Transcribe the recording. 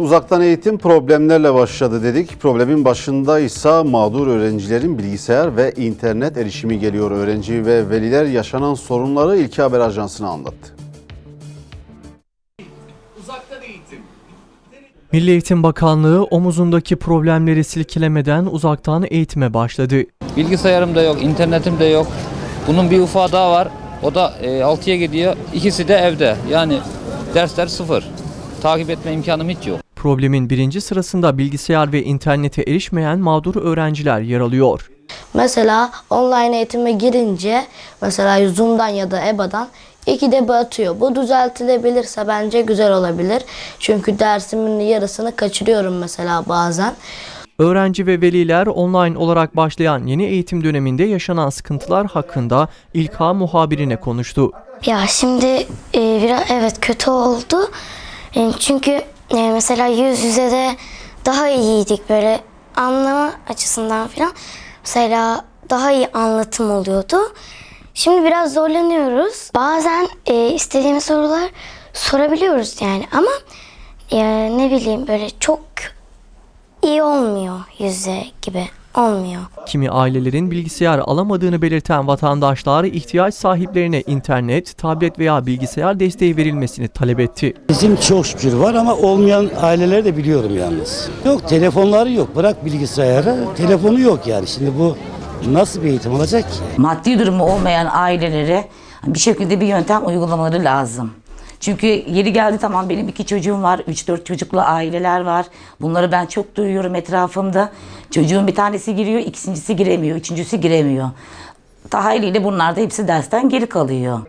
uzaktan eğitim problemlerle başladı dedik. Problemin başında ise mağdur öğrencilerin bilgisayar ve internet erişimi geliyor. Öğrenci ve veliler yaşanan sorunları İlki Haber Ajansı'na anlattı. Milli Eğitim Bakanlığı omuzundaki problemleri silkelemeden uzaktan eğitime başladı. Bilgisayarım da yok, internetim de yok. Bunun bir ufağı daha var. O da e, 6'ya gidiyor. İkisi de evde. Yani dersler sıfır. Takip etme imkanım hiç yok. Problemin birinci sırasında bilgisayar ve internete erişmeyen mağdur öğrenciler yer alıyor. Mesela online eğitime girince mesela Zoom'dan ya da EBA'dan iki de batıyor. Bu düzeltilebilirse bence güzel olabilir. Çünkü dersimin yarısını kaçırıyorum mesela bazen. Öğrenci ve veliler online olarak başlayan yeni eğitim döneminde yaşanan sıkıntılar hakkında İlka muhabirine konuştu. Ya şimdi e, biraz evet kötü oldu. E, çünkü e, mesela yüz yüze de daha iyiydik böyle anlama açısından falan. Mesela daha iyi anlatım oluyordu. Şimdi biraz zorlanıyoruz. Bazen e, istediğimiz sorular sorabiliyoruz yani ama e, ne bileyim böyle çok iyi olmuyor yüze gibi olmuyor. Kimi ailelerin bilgisayar alamadığını belirten vatandaşlar ihtiyaç sahiplerine internet, tablet veya bilgisayar desteği verilmesini talep etti. Bizim çok şükür var ama olmayan aileleri de biliyorum yalnız. Yok telefonları yok. Bırak bilgisayarı. Telefonu yok yani. Şimdi bu nasıl bir eğitim olacak ki? maddi durumu olmayan ailelere bir şekilde bir yöntem uygulamaları lazım. Çünkü yeri geldi tamam benim iki çocuğum var, 3-4 çocuklu aileler var. Bunları ben çok duyuyorum etrafımda. Çocuğun bir tanesi giriyor, ikincisi giremiyor, üçüncüsü giremiyor. Haliyle bunlar da hepsi dersten geri kalıyor.